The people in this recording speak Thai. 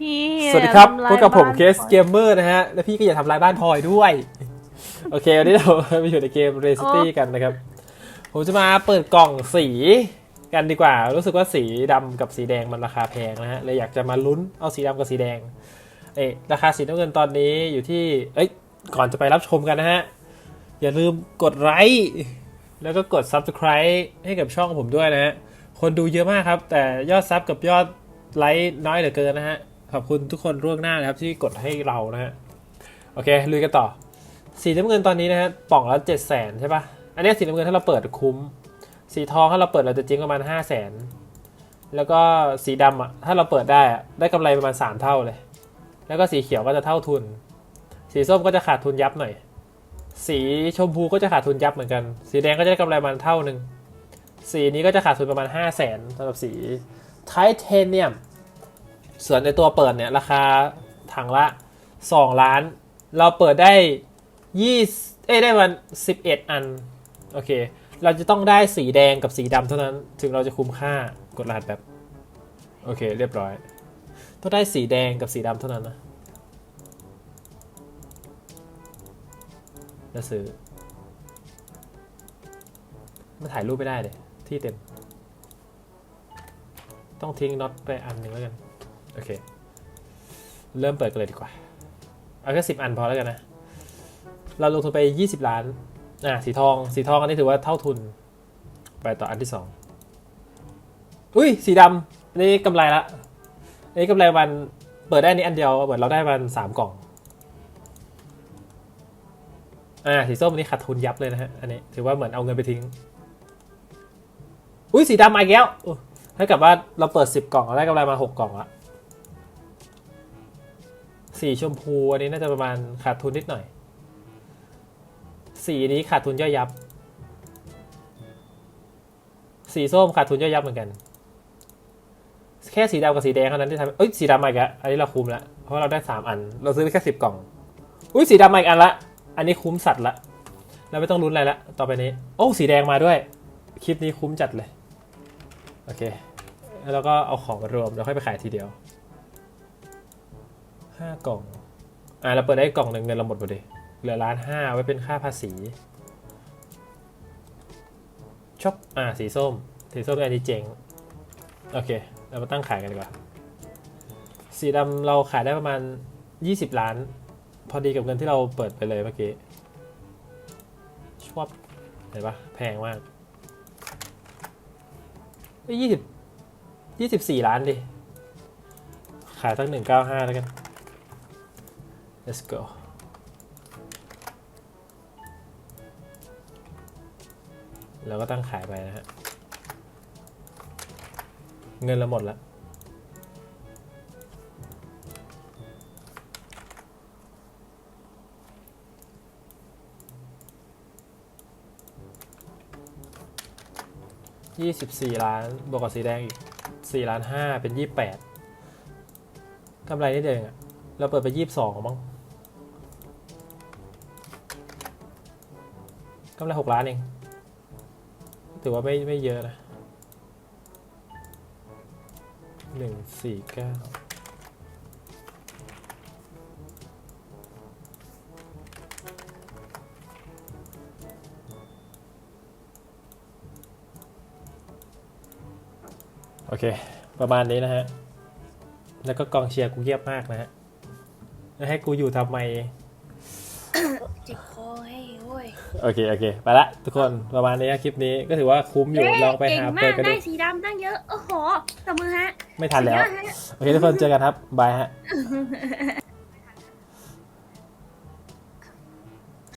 พี่สวัสดีครับทำลายพบกับผมบ้านเคสเกมเมอร์นะฮะ และพี่ก็อย่าทำลายบ้านพลอยด้วย โอเค วันนี้เราไปอยู่ในเกม r e c i t y กันนะครับ ผมจะมาเปิดกล่องสีกันดีกว่า รู้สึกว่าสีดำกับสีแดงมันราคาแพงนะฮะ เลยอยากจะมาลุ้นเอาสีดำกับสีแดง เอ๊ะราคาสีน้ำเงินตอนนี้อยู่ที่ เอ้ย ก่อนจะไปรับชมกันนะฮะ อย่าลืมกดไลค์แล้วก็กด Subscribe ให้กับช่องผมด้วยนะฮะ คนดูเยอะมากครับ แต่ยอดซับกับยอดไลค์น้อยเหลือเกินนะฮะ ขอบคุณทุกคนร่วงหน้านะครับที่กดให้เรานะฮะโอเคลุยกันต่อ สีน้ำเงินตอนนี้นะฮะป่องละเจ็ดแสนใช่ปะอันนี้สีน้ำเงินถ้าเราเปิดคุ้ม สีทองถ้าเราเปิดเราจะจริงประมาณห้าแสนแล้วก็สีดำอะถ้าเราเปิดได้อะได้กำไรประมาณสามเท่าเลย แล้วก็สีเขียวก็จะเท่าทุน สีส้มก็จะขาดทุนยับหน่อย สีชมพูก็จะขาดทุนยับเหมือนกัน สีแดงก็จะได้กำไรประมาณเท่าหนึ่งสีนี้ก็จะขาดทุนประมาณ5 0 0แสนสำหรับสีไทเทเนียม ส่วนในตัวเปิดเนี่ยราคาถังละ 2 ล้าน เราเปิดได้20เอ้ยได้วัน11 อัน โอเค เราจะต้องได้สีแดงกับสีดำเท่านั้นถึงเราจะคุ้มค่ากดรหัสแบบ โอเค เรียบร้อย ต้องได้สีแดงกับสีดำเท่านั้นนะจะซื้อมาถ่ายรูปไม่ได้เลยที่เต็ม ต้องทิ้งน็อตไปอันหนึ่งแล้วกัน โอเค เริ่มเปิดกันเลยดีกว่า เอาแค่สิบอันพอแล้วกันนะ เราลงทุนไป 20 ล้าน อะ สีทอง สีทองอันนี้ถือว่าเท่าทุน ไปต่ออันที่สองอุ้ย สีดำอันนี้กำไรละอันนี้กำไรวัน เปิดได้นี้อันเดียวเหมือนเราได้วันสามกล่อง อ่า สีส้มอันนี้ขาดทุนยับเลยนะฮะ อันนี้ ถือว่าเหมือนเอาเงินไปทิ้ง อุ้ย สีดำมาอีกแล้วถ้ากับว่าเราเปิดสิบกล่องเราได้กำไรมาหกกล่องละ สีชมพูอันนี้น่าจะประมาณขาดทุนนิดหน่อย สีนี้ขาดทุนย่อยยับ สีส้มขาดทุนย่อยยับเหมือนกัน แค่สีดำกับสีแดงเท่านั้นที่ทำเอ้ยสีดำมาอีกแล้วอันนี้เราคุ้มละเพราะเราได้สามอัน เราซื้อไปแค่สิบกล่อง อุ้ยสีดำมาอีกอันละ อันนี้คุ้มสัตว์ละเราไม่ต้องลุ้นอะไรละต่อไปนี้ โอ้สีแดงมาด้วย คลิปนี้คุ้มจัดเลย โอเค แล้วก็เอาของมารวมแล้วค่อยไปขายทีเดียว ห้ากล่อง อ่าเราเปิดได้กล่องหนึ่งเงินเราหมดพอดีเหลือล้านห้าไว้เป็นค่าภาษีช็อบอ่าสีส้ม สีส้มอันนี้เจ๋งโอเค เรามาตั้งขายกันดีกว่า สีดำเราขายได้ประมาณ 20 ล้าน พอดีกับเงินที่เราเปิดไปเลยเมื่อกี้ชอบเห็นปะแพงมากยี่สิบยี่สิบสี่ล้านดิ ขายตั้งหนึ่งเก้าห้าแล้วกัน let's go แล้วก็ตั้งขายไปนะฮะ เงินเราหมดแล้วยี่สิบสี่ล้านบวกกับสีแดงอีกสี่ล้านห้าเป็นยี่แปดกำไรนิดเดียวเองอะเราเปิดไปยี่สิบสองมั้ง กำไรหกล้านเอง ถือว่าไม่ไม่เยอะนะหนึ่งสี่เก้าโอเค ประมาณนี้นะฮะ แล้วก็กองเชียร์กูเงียบมากนะฮะแล้วให้กูอยู่ทำไม เจ็บคอให้โว้ยโอเคโอเค ไปละทุกคนประมาณนี้นะคลิปนี้ก็ถือว่าคุ้มอยู่ลองไปเก่งหามาเปิดกกันดูได้สีดำตั้งเยอะ โอ้โหตบมือฮะ ไม่ทันแล้วสุดยอดฮะโอเคทุกคนเจอกันครับ บายฮะ